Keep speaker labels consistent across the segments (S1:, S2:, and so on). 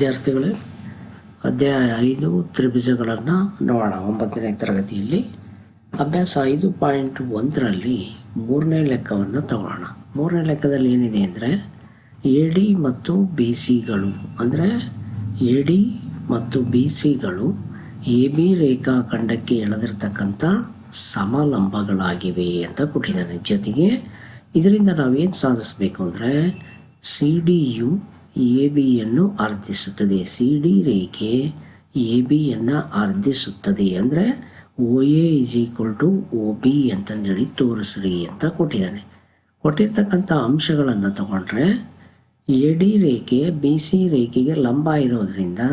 S1: ವಿದ್ಯಾರ್ಥಿಗಳೇ ಅಧ್ಯಾಯ ಐದು ತ್ರಿಭುಜಗಳನ್ನು ನೋಡೋಣ. ಒಂಬತ್ತನೇ ತರಗತಿಯಲ್ಲಿ ಅಭ್ಯಾಸ ಐದು ಪಾಯಿಂಟ್ ಒಂದರಲ್ಲಿ ಮೂರನೇ ಲೆಕ್ಕವನ್ನು ತಗೊಳ್ಳೋಣ. ಮೂರನೇ ಲೆಕ್ಕದಲ್ಲಿ ಏನಿದೆ ಅಂದರೆ ಎ ಡಿ ಮತ್ತು ಬಿ ಸಿಗಳು. ಅಂದರೆ ಎ ಡಿ ಮತ್ತು ಬಿ ಸಿಗಳು ಎ ಬಿ ರೇಖಾಖಂಡಕ್ಕೆ ಎಳೆದಿರ್ತಕ್ಕಂಥ ಸಮಲಂಬಗಳಾಗಿವೆ ಅಂತ ಕೊಟ್ಟಿದ್ದಾನೆ. ಜೊತೆಗೆ ಇದರಿಂದ ನಾವೇನು ಸಾಧಿಸಬೇಕು ಅಂದರೆ ಸಿ ಡಿ ಯು ಎ ಬಿಯನ್ನು ಅರ್ಧಿಸುತ್ತದೆ. ಸಿ ಡಿ ರೇಖೆ ಎ ಬಿಯನ್ನು ಅರ್ಧಿಸುತ್ತದೆ ಅಂದರೆ O A is equal to O B ಅಂತಂದೇಳಿ ತೋರಿಸ್ರಿ ಅಂತ ಕೊಟ್ಟಿದ್ದಾನೆ. ಕೊಟ್ಟಿರ್ತಕ್ಕಂಥ ಅಂಶಗಳನ್ನು ತಗೊಂಡ್ರೆ ಎ ಡಿ ರೇಖೆ ಬಿ ಸಿ ರೇಖೆಗೆ ಲಂಬ ಇರೋದರಿಂದ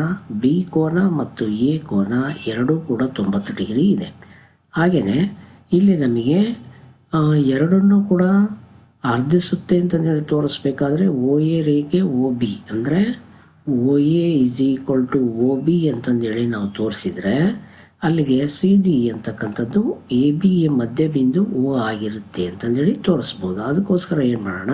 S1: ಬಿ ಕೋನ ಮತ್ತು ಎ ಕೋನ ಎರಡೂ ಕೂಡ ತೊಂಬತ್ತು ಡಿಗ್ರಿ ಇದೆ. ಹಾಗೆಯೇ ಇಲ್ಲಿ ನಮಗೆ ಎರಡನ್ನೂ ಕೂಡ ಅರ್ಧಿಸುತ್ತೆ ಅಂತಂದೇಳಿ ತೋರಿಸ್ಬೇಕಾದ್ರೆ ಓ ಎ ರೇಖೆ ಓ ಬಿ. ಅಂದರೆ O A is equal to O B ಅಂತಂದೇಳಿ ನಾವು ತೋರಿಸಿದ್ರೆ ಅಲ್ಲಿಗೆ ಸಿ ಡಿ ಅಂತಕ್ಕಂಥದ್ದು ಎ ಬಿ ಎ ಮಧ್ಯ ಬಿಂದು ಓ ಆಗಿರುತ್ತೆ ಅಂತಂದೇಳಿ ತೋರಿಸ್ಬೋದು. ಅದಕ್ಕೋಸ್ಕರ ಏನು ಮಾಡೋಣ?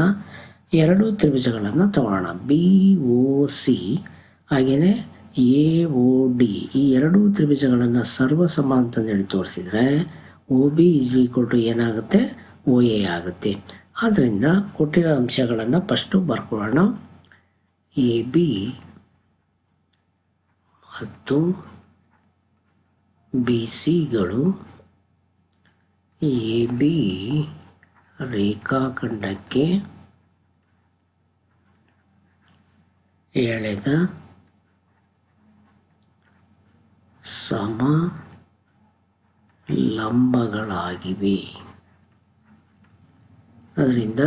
S1: ಎರಡು ತ್ರಿಭುಜಗಳನ್ನು ತಗೊಳ್ಳೋಣ ಬಿ, ಓ, ಸಿ. ಹಾಗೆಯೇ ಎ, ಓ, ಡಿ. ಈ ಎರಡೂ ತ್ರಿಭುಜಗಳನ್ನು ಸರ್ವಸಮ ಅಂತಂದೇಳಿ ತೋರಿಸಿದ್ರೆ O B is equal to ಏನಾಗುತ್ತೆ? ಓ ಎ ಆಗುತ್ತೆ. ಆದ್ದರಿಂದ ಕೊಟ್ಟಿರೋ ಅಂಶಗಳನ್ನು ಫಸ್ಟು ಬರ್ಕೊಳ್ಳೋಣ. ಎ, ಬಿ ಮತ್ತು ಬಿ, ಸಿಗಳು. ಎ, ಬಿ ರೇಖಾಖಂಡಕ್ಕೆ ಎಳೆದ ಸಮ ಲಂಬಗಳಾಗಿವೆ. ಅದರಿಂದ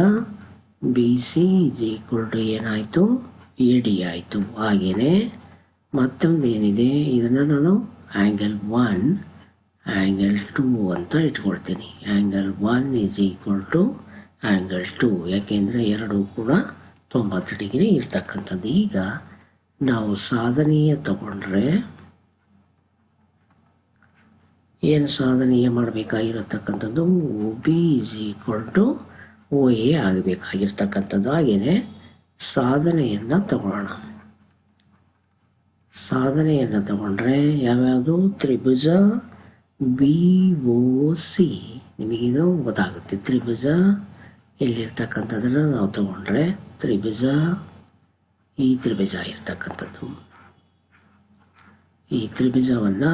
S1: B C is equal to ಏನಾಯಿತು? ಎ ಡಿ ಆಯಿತು. ಹಾಗೆಯೇ ಮತ್ತೊಂದು ಏನಿದೆ ಇದನ್ನು ನಾನು ಆ್ಯಂಗಲ್ ಒನ್ ಆ್ಯಂಗಲ್ ಟು ಅಂತ ಇಟ್ಕೊಳ್ತೀನಿ. Angle one is equal to angle two ಯಾಕೆಂದರೆ ಎರಡೂ ಕೂಡ ತೊಂಬತ್ತು ಡಿಗ್ರಿ ಇರ್ತಕ್ಕಂಥದ್ದು. ಈಗ ನಾವು ಸಾಧನೀಯ ತಗೊಂಡ್ರೆ ಏನು ಸಾಧನೀಯ ಮಾಡಬೇಕಾಗಿರತಕ್ಕಂಥದ್ದು? B is equal to O A ಆಗಬೇಕಾಗಿರ್ತಕ್ಕಂಥದ್ದು ಹಾಗೆಯೇ ಸಾಧನೆಯನ್ನು ತಗೊಳ್ಳೋಣ. ಸಾಧನೆಯನ್ನು ತಗೊಂಡ್ರೆ ಯಾವ್ಯಾವುದು? ತ್ರಿಭುಜ ಬಿ ಓ ಸಿ ನಿಮಗಿದು ಗೊತ್ತಾಗುತ್ತೆ. ತ್ರಿಭುಜ ಇಲ್ಲಿರ್ತಕ್ಕಂಥದ್ದನ್ನು ನಾವು ತಗೊಂಡ್ರೆ ತ್ರಿಭುಜ ಈ ತ್ರಿಭುಜ ಇರ್ತಕ್ಕಂಥದ್ದು. ಈ ತ್ರಿಭುಜವನ್ನು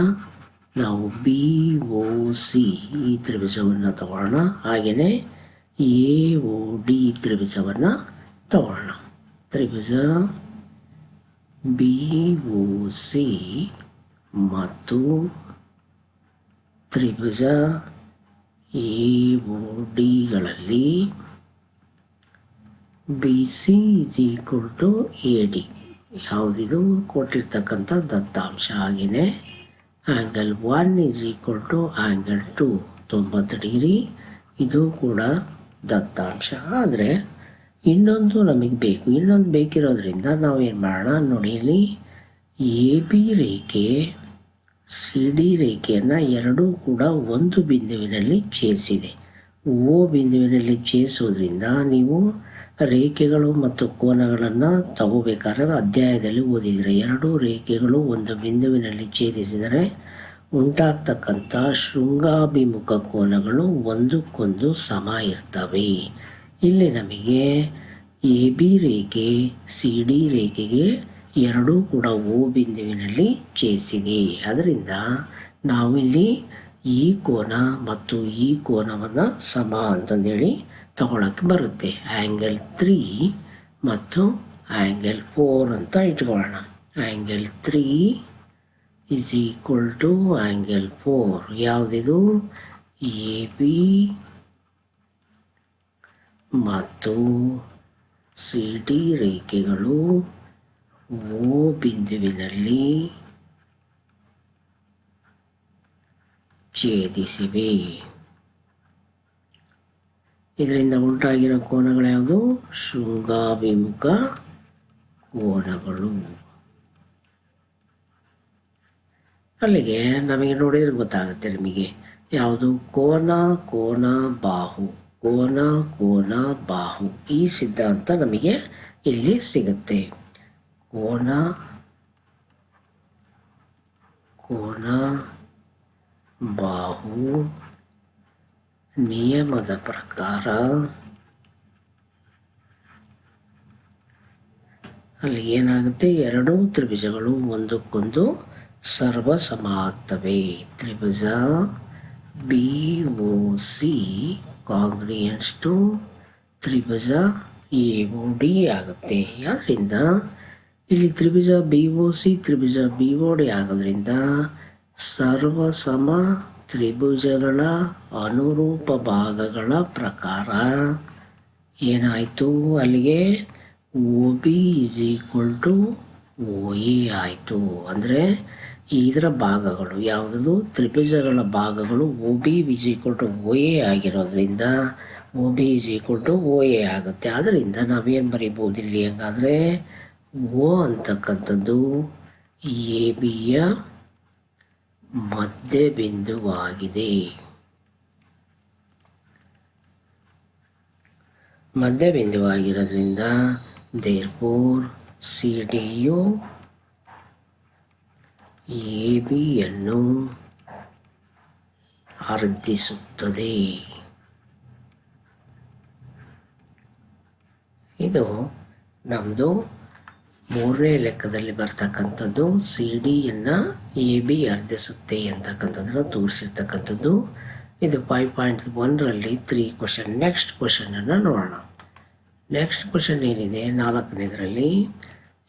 S1: ನಾವು ಬಿ ಓ ಸಿ ಈ ತ್ರಿಭುಜವನ್ನು ತಗೊಳ್ಳೋಣ. ಹಾಗೆಯೇ ಎ ಓ ಡಿ ತ್ರಿಭುಜವನ್ನು ತಗೊಳ್ಳೋಣ ತ್ರಿಭುಜ ಬಿ ಓ ಸಿ ಮತ್ತು ತ್ರಿಭುಜ A O ಡಿಗಳಲ್ಲಿ B C is equal to A D ಯಾವುದಿದು? ಕೊಟ್ಟಿರ್ತಕ್ಕಂಥ ದತ್ತಾಂಶ ಹಾಗೆಯೇ. Angle one is equal to angle two ತೊಂಬತ್ತು ಡಿಗ್ರಿ. ಇದು ಕೂಡ ದತ್ತಾಂಶ. ಆದರೆ, ಇನ್ನೊಂದು ನಮಗೆ ಬೇಕು. ಇನ್ನೊಂದು ಬೇಕಿರೋದ್ರಿಂದ ನಾವು ಏನು ಮಾಡೋಣ ನೋಡಿ ಇಲ್ಲಿ. ಎ, ಬಿ ರೇಖೆ, ಸಿ, ಡಿ ರೇಖೆಯನ್ನು ಎರಡೂ ಕೂಡ ಒಂದು ಬಿಂದುವಿನಲ್ಲಿ ಛೇದಿಸಿದೆ. ಓ ಬಿಂದುವಿನಲ್ಲಿ ಛೇದಿಸೋದ್ರಿಂದ ನೀವು ರೇಖೆಗಳು ಮತ್ತು ಕೋನಗಳನ್ನು ತಗೋಬೇಕಾದ್ರೆ ಅಧ್ಯಾಯದಲ್ಲಿ ಓದಿದರೆ, ಎರಡೂ ರೇಖೆಗಳು ಒಂದು ಬಿಂದುವಿನಲ್ಲಿ ಛೇದಿಸಿದರೆ ಉಂಟಾಗ್ತಕ್ಕಂಥ ಶೃಂಗಾಭಿಮುಖ ಕೋನಗಳು ಒಂದಕ್ಕೊಂದು ಸಮ ಇರ್ತವೆ. ಇಲ್ಲಿ ನಮಗೆ ಎ, ಬಿ ರೇಖೆ, ಸಿ, ಡಿ ರೇಖೆಗೆ ಎರಡೂ ಕೂಡ ಓ ಬಿಂದುವಿನಲ್ಲಿ ಛೇದಿಸಿದೆ ಅದರಿಂದ ನಾವಿಲ್ಲಿ ಈ ಕೋನ ಮತ್ತು ಈ ಕೋನವನ್ನು ಸಮ ಅಂತಂದೇಳಿ ತಗೊಳಕ್ಕೆ ಬರುತ್ತೆ. ಆ್ಯಂಗಲ್ ತ್ರೀ ಮತ್ತು ಆ್ಯಂಗಲ್ ಫೋರ್ ಅಂತ ಇಟ್ಕೊಳ್ಳೋಣ. Angle three is equal to angle four ಯಾವುದಿದು? A B ಮತ್ತು ಸಿ ಡಿ ರೇಖೆಗಳು ಓ ಬಿಂದುವಿನಲ್ಲಿ ಛೇದಿಸಿವೆ. ಇದರಿಂದ ಉಂಟಾಗಿರೋ ಕೋನಗಳು ಯಾವುದು? ಶೃಂಗಾಭಿಮುಖ ಕೋನಗಳು. ಅಲ್ಲಿಗೆ ನಮಗೆ ನೋಡಿದ್ರೆ ಗೊತ್ತಾಗುತ್ತೆ ನಿಮಗೆ. ಯಾವುದು? ಕೋನ ಕೋನ, ಬಾಹು. ಕೋನ ಕೋನ, ಬಾಹು. ಈ ಸಿದ್ಧಾಂತ ನಮಗೆ ಇಲ್ಲಿ ಸಿಗುತ್ತೆ. ಕೋನ ಕೋನ, ಬಾಹು. ನಿಯಮದ ಪ್ರಕಾರ ಅಲ್ಲಿ ಏನಾಗುತ್ತೆ? ಎರಡೂ ತ್ರಿಭುಜಗಳು ಒಂದಕ್ಕೊಂದು ಸರ್ವ ಸಮ ಆಗ್ತವೆ ತ್ರಿಭುಜ B O C congruence to Tribhuja A O D ಆಗುತ್ತೆ. ಆದ್ದರಿಂದ ಇಲ್ಲಿ ತ್ರಿಭುಜ ಬಿ ಓ ಸಿ ತ್ರಿಭುಜ ಬಿ ಒ ಡಿ ಆಗೋದ್ರಿಂದ ಸರ್ವ ಸಮ ತ್ರಿಭುಜಗಳ ಅನುರೂಪ ಭಾಗಗಳ ಪ್ರಕಾರ ಏನಾಯಿತು? ಅಲ್ಲಿಗೆ O B is equal to O A ಆಯಿತು. ಅಂದರೆ ಇದರ ಭಾಗಗಳು ಯಾವುದು ತ್ರಿಭುಜಗಳ ಭಾಗಗಳು ಒ ಬಿ ಇಸ್ ಕೊಟ್ಟು ಟು ಒ ಎ ಆಗಿರೋದ್ರಿಂದ ಒ ಬಿ ಇಸ್ ಕೊಟ್ಟು ಟು ಒ ಎ ಆಗುತ್ತೆ. ಆದ್ದರಿಂದ ನಾವೇನು ಬರೀಬೋದು ಇಲ್ಲಿ ಹಂಗಾದರೆ? ಓ ಅಂತಕ್ಕಂಥದ್ದು ಎ ಬಿಯ ಮಧ್ಯ ಬಿಂದುವಾಗಿದೆ ಮಧ್ಯ ಬಿಂದುವಾಗಿರೋದ್ರಿಂದ ದೇರ್ಪೂರ್ ಸಿ ಡಿ ಯು ಎ ಬಿಯನ್ನು ಅರ್ಧಿಸುತ್ತದೆ. ಇದು ನಮ್ಮದು ಮೂರನೇ ಲೆಕ್ಕದಲ್ಲಿ ಬರ್ತಕ್ಕಂಥದ್ದು ಸಿ ಡಿಯನ್ನು ಎ ಬಿ ಅರ್ಧಿಸುತ್ತೆ ಅಂತಕ್ಕಂಥದ್ದನ್ನು ತೋರಿಸಿರ್ತಕ್ಕಂಥದ್ದು. ಇದು ಫೈವ್ ಪಾಯಿಂಟ್ ಒನ್ರಲ್ಲಿ ತ್ರೀ ಕ್ವಶನ್ ನೆಕ್ಸ್ಟ್ ಕ್ವಶನನ್ನು ನೋಡೋಣ. ನೆಕ್ಸ್ಟ್ ಕ್ವಶನ್ ಏನಿದೆ? ನಾಲ್ಕನೇದರಲ್ಲಿ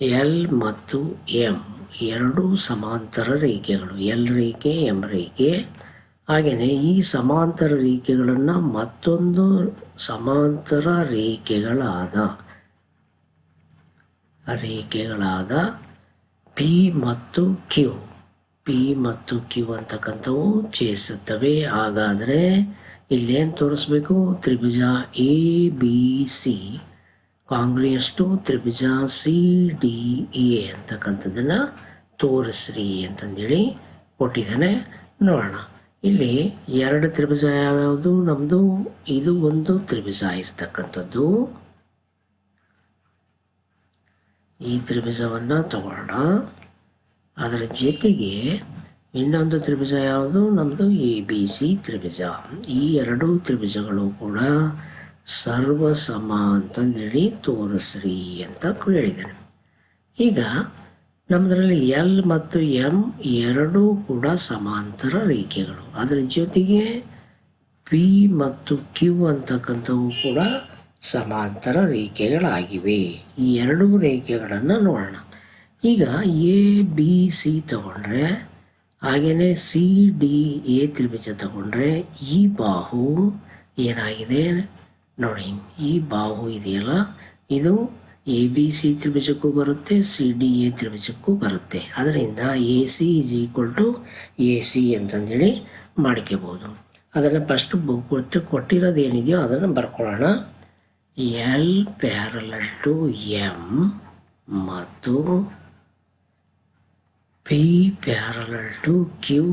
S1: ಎಲ್ ಮತ್ತು ಎಂ ಎರಡೂ ಸಮಾಂತರ ರೇಖೆಗಳು, ಎಲ್ ರೇಖೆ, ಎಂ ರೇಖೆ. ಹಾಗೆಯೇ ಈ ಸಮಾಂತರ ರೇಖೆಗಳನ್ನು ಮತ್ತೊಂದು ಸಮಾಂತರ ರೇಖೆಗಳಾದ ರೇಖೆಗಳಾದ ಪಿ ಮತ್ತು ಕ್ಯೂ ಪಿ ಮತ್ತು ಕ್ಯೂ ಅಂತಕ್ಕಂಥವು ಛೇದಿಸುತ್ತವೆ. ಹಾಗಾದರೆ ಇಲ್ಲೇನು ತೋರಿಸ್ಬೇಕು? ತ್ರಿಭುಜ A B C congruent to Tribhuja C, D, A ಅಂತಕ್ಕಂಥದ್ದನ್ನು ತೋರಿಸ್ರಿ ಅಂತಂದೇಳಿ ಕೊಟ್ಟಿದ್ದಾನೆ. ನೋಡೋಣ. ಇಲ್ಲಿ ಎರಡು ತ್ರಿಭುಜ ಯಾವ್ಯಾವುದು? ನಮ್ಮದು ಇದು ಒಂದು ತ್ರಿಭುಜ ಇರ್ತಕ್ಕಂಥದ್ದು. ಈ ತ್ರಿಭುಜವನ್ನು ತಗೊಳ್ಳೋಣ ಅದರ ಜೊತೆಗೆ ಇನ್ನೊಂದು ತ್ರಿಭುಜ ಯಾವುದು? ನಮ್ಮದು ಎ, ಬಿ, ಸಿ ತ್ರಿಭುಜ. ಈ ಎರಡು ತ್ರಿಭುಜಗಳು ಕೂಡ ಸರ್ವ ಸಮ ಅಂತಂದೇಳಿ ತೋರಿಸ್ರಿ ಅಂತ ಹೇಳಿದ್ದಾನೆ ಈಗ ನಮ್ಮದರಲ್ಲಿ ಎಲ್ ಮತ್ತು ಎಂ ಎರಡೂ ಕೂಡ ಸಮಾಂತರ ರೇಖೆಗಳು. ಅದರ ಜೊತೆಗೆ ಪಿ ಮತ್ತು ಕ್ಯೂ ಅಂತಕ್ಕಂಥವು ಕೂಡ ಸಮಾಂತರ ರೇಖೆಗಳಾಗಿವೆ. ಈ ಎರಡೂ ರೇಖೆಗಳನ್ನು ನೋಡೋಣ. ಈಗ ಎ, ಬಿ, ಸಿ ತಗೊಂಡ್ರೆ ಹಾಗೆಯೇ ಸಿ, ಡಿ, ಎ ತ್ರಿಭುಜ ತಗೊಂಡ್ರೆ ಈ ಬಾಹು ಏನಾಗಿದೆ? ನೋಡಿ, ಈ ಬಾಹು ಇದೆಯಲ್ಲ? ಇದು ಎ ಬಿ ಸಿ ತ್ರಿಭುಜಕ್ಕೂ ಬರುತ್ತೆ ಸಿ ಡಿ ಎ ತ್ರಿಭುಜಕ್ಕೂ ಬರುತ್ತೆ. ಅದರಿಂದ A C is equal to A C ಅಂತಂದೇಳಿ ಮಾಡ್ಕೋಬೋದು ಅದನ್ನು ಫಸ್ಟ್ ಕೊಟ್ಟು ಕೊಟ್ಟಿರೋದು ಏನಿದೆಯೋ ಅದನ್ನು ಬರ್ಕೊಳ್ಳೋಣ. ಎಲ್ ಪ್ಯಾರಲಲ್ ಟು ಎಂ ಮತ್ತು ಪಿ ಪ್ಯಾರಲಲ್ ಟು ಕ್ಯೂ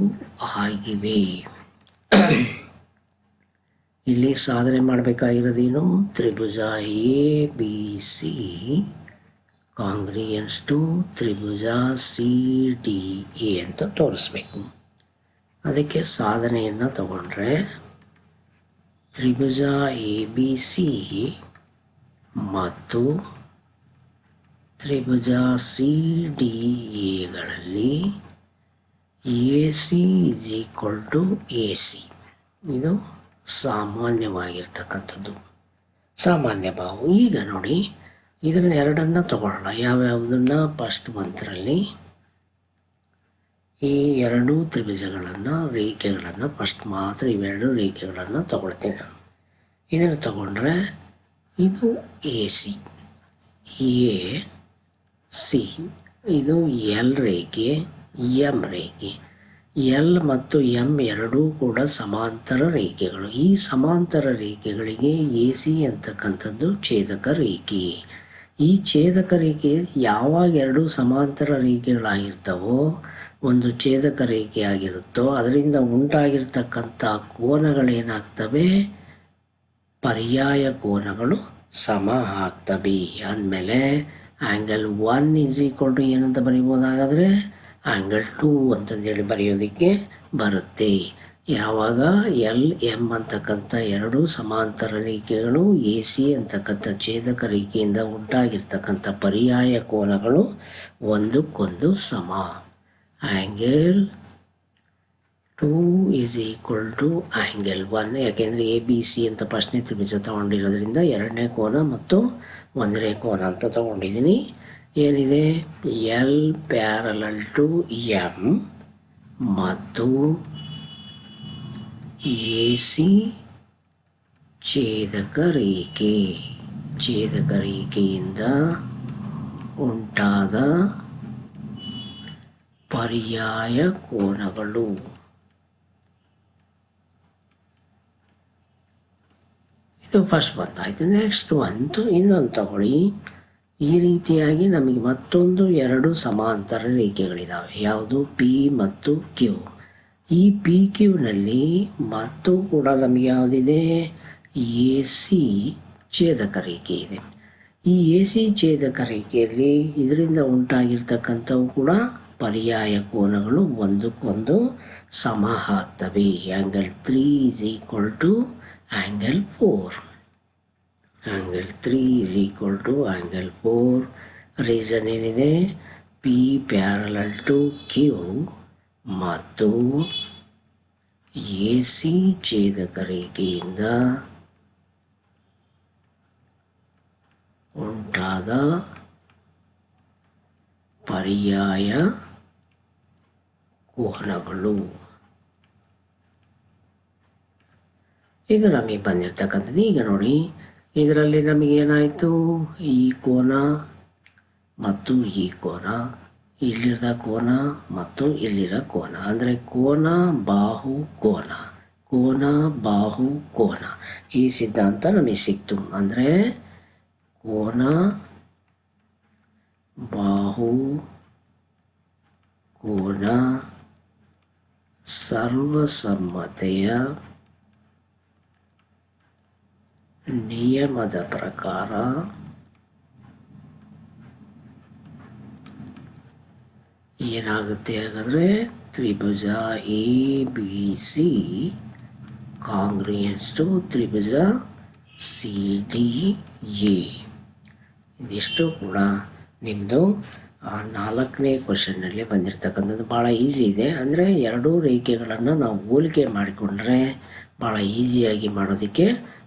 S1: ಆಗಿವೆ. ಇಲ್ಲಿ ಸಾಧನೆ ಮಾಡಬೇಕಾಗಿರೋದೇನು? ತ್ರಿಭುಜ A, B, C. Congruence to Tribhuja C, D, A ಅಂತ ತೋರಿಸ್ಬೇಕು. ಅದಕ್ಕೆ ಸಾಧನೆಯನ್ನು ತಗೊಂಡ್ರೆ ತ್ರಿಭುಜ ಎ, ಬಿ, ಸಿ ಮತ್ತು ತ್ರಿಭುಜ C, D ಎಗಳಲ್ಲಿ A, C is equal to A, C. ಇದು ಸಾಮಾನ್ಯವಾಗಿರ್ತಕ್ಕಂಥದ್ದು. ಸಾಮಾನ್ಯ ಭಾವು. ಈಗ ನೋಡಿ ಇದನ್ನ ಎರಡನ್ನು ತಗೊಳ್ಳೋಣ. ಯಾವ್ಯಾವುದನ್ನು? ಫಸ್ಟ್ ಮಂತ್ರಲ್ಲಿ ಈ ಎರಡೂ ತ್ರಿಭುಜಗಳನ್ನು, ರೇಖೆಗಳನ್ನು ಫಸ್ಟ್ ಮಾತ್ರ ಇವೆರಡು ರೇಖೆಗಳನ್ನು ತಗೊಳ್ತೀನಿ ನಾನು. ಇದನ್ನು ತಗೊಂಡ್ರೆ ಇದು ಎ ಸಿ. A C. ಇದು ಎಲ್ ರೇಖೆ ಎಂ ರೇಖೆ. ಎಲ್ ಮತ್ತು ಎಂ ಎರಡೂ ಕೂಡ ಸಮಾಂತರ ರೇಖೆಗಳು. ಈ ಸಮಾಂತರ ರೇಖೆಗಳಿಗೆ ಎ ಸಿ ಅಂತಕ್ಕಂಥದ್ದು ಛೇದಕ ರೇಖೆ. ಈ ಛೇದಕ ರೇಖೆ ಯಾವಾಗ ಎರಡು ಸಮಾಂತರ ರೇಖೆಗಳಾಗಿರ್ತವೋ, ಒಂದು ಛೇದಕ ರೇಖೆ ಆಗಿರುತ್ತೋ, ಅದರಿಂದ ಉಂಟಾಗಿರ್ತಕ್ಕಂಥ ಕೋನಗಳೇನಾಗ್ತವೆ? ಪರ್ಯಾಯ ಕೋನಗಳು ಸಮ ಆಗ್ತವೆ. ಅಂದಮೇಲೆ angle one is equal to ಏನಂತ ಬರಿಬೋದು ಹಾಗಾದರೆ ಆ್ಯಂಗಲ್ ಟೂ ಅಂತಂದೇಳಿ ಬರೆಯೋದಕ್ಕೆ ಬರುತ್ತೆ. ಯಾವಾಗ ಎಲ್ ಎಂ ಅಂತಕ್ಕಂಥ ಎರಡು ಸಮಾಂತರ ರೇಖೆಗಳು ಎ ಸಿ ಅಂತಕ್ಕಂಥ ಛೇದಕ ರೇಖೆಯಿಂದ ಉಂಟಾಗಿರ್ತಕ್ಕಂಥ ಪರ್ಯಾಯ ಕೋನಗಳು ಒಂದಕ್ಕೊಂದು ಸಮ. Angle two is equal to angle one ಯಾಕೆಂದರೆ ಎ ಬಿ ಸಿ ಅಂತ ಫಸ್ಟ್ನೇ ತ್ರಿಭುಜ ತಗೊಂಡಿರೋದ್ರಿಂದ ಎರಡನೇ ಕೋನ ಮತ್ತು ಒಂದನೇ ಕೋನ ಅಂತ ತೊಗೊಂಡಿದ್ದೀನಿ. ಏನಿದೆ? ಎಲ್ ಪ್ಯಾರಲಲ್ ಟು ಎಂ ಮತ್ತು ಎ ಸಿ ಛೇದಕ ರೇಖೆ ಛೇದಕ ರೇಖೆಯಿಂದ ಉಂಟಾದ ಪರ್ಯಾಯ ಕೋನಗಳು. ಇದು ಫಸ್ಟ್ ಬಂತಾಯಿತು ನೆಕ್ಸ್ಟ್ ಬಂತು ಇನ್ನೊಂದು ತಗೊಳ್ಳಿ. ಈ ರೀತಿಯಾಗಿ ನಮಗೆ ಮತ್ತೊಂದು ಎರಡು ಸಮಾಂತರ ರೇಖೆಗಳಿದ್ದಾವೆ ಯಾವುದು? ಪಿ ಮತ್ತು ಕ್ಯೂ ಈ ಪಿ ಕ್ಯೂನಲ್ಲಿ ಮತ್ತು ಕೂಡ ನಮಗೆ ಯಾವುದಿದೆ? ಎ ಸಿ ಛೇದಕ ರೇಖೆ ಇದೆ. ಈ ಎ ಸಿ ಛೇದಕ ರೇಖೆಯಲ್ಲಿ ಇದರಿಂದ ಉಂಟಾಗಿರ್ತಕ್ಕಂಥವು ಕೂಡ ಪರ್ಯಾಯ ಕೋನಗಳು ಒಂದಕ್ಕೊಂದು ಸಮ ಆಗ್ತವೆ. Angle three is equal to angle four angle three is equal to angle four reason ಏನಿದೆ? ಪಿ ಪ್ಯಾರಲಲ್ ಟು ಕ್ಯೂ ಮತ್ತು ಎ ಸಿ ಛೇದಕ ರೇಖೆಯಿಂದ ಉಂಟಾದ ಪರ್ಯಾಯ ಕೋನಗಳು. ಇದು ನಮಗೆ ಬಂದಿರತಕ್ಕಂಥದ್ದು. ಈಗ ನೋಡಿ ಇದರಲ್ಲಿ ನಮಗೆ ಏನಾಯಿತು ಈ ಕೋನ ಮತ್ತು ಈ ಕೋನ. ಇಲ್ಲಿರದ ಕೋನ ಮತ್ತು ಇಲ್ಲಿರೋ ಕೋನ. ಅಂದರೆ ಕೋನ, ಬಾಹು, ಕೋನ. ಕೋನ, ಬಾಹು, ಕೋನ. ಈ ಸಿದ್ಧಾಂತ ನಮಗೆ ಸಿಕ್ತು. ಅಂದರೆ ಕೋನ, ಬಾಹು, ಕೋನ, ಸರ್ವಸಮ್ಮತೆಯ ನಿಯಮದ ಪ್ರಕಾರ ಏನಾಗುತ್ತೆ ಹಾಗಾದರೆ ತ್ರಿಭುಜ A B C congruence to Tribhuja C D A ಇದಿಷ್ಟು ಕೂಡ ನಿಮ್ಮದು ನಾಲ್ಕನೇ ಕ್ವಶನ್ನಲ್ಲಿ ಬಂದಿರತಕ್ಕಂಥದ್ದು ಭಾಳ ಈಸಿ ಇದೆ. ಅಂದರೆ ಎರಡೂ ರೇಖೆಗಳನ್ನು ನಾವು ಹೋಲಿಕೆ ಮಾಡಿಕೊಂಡ್ರೆ ಭಾಳ ಈಸಿಯಾಗಿ ಮಾಡೋದಕ್ಕೆ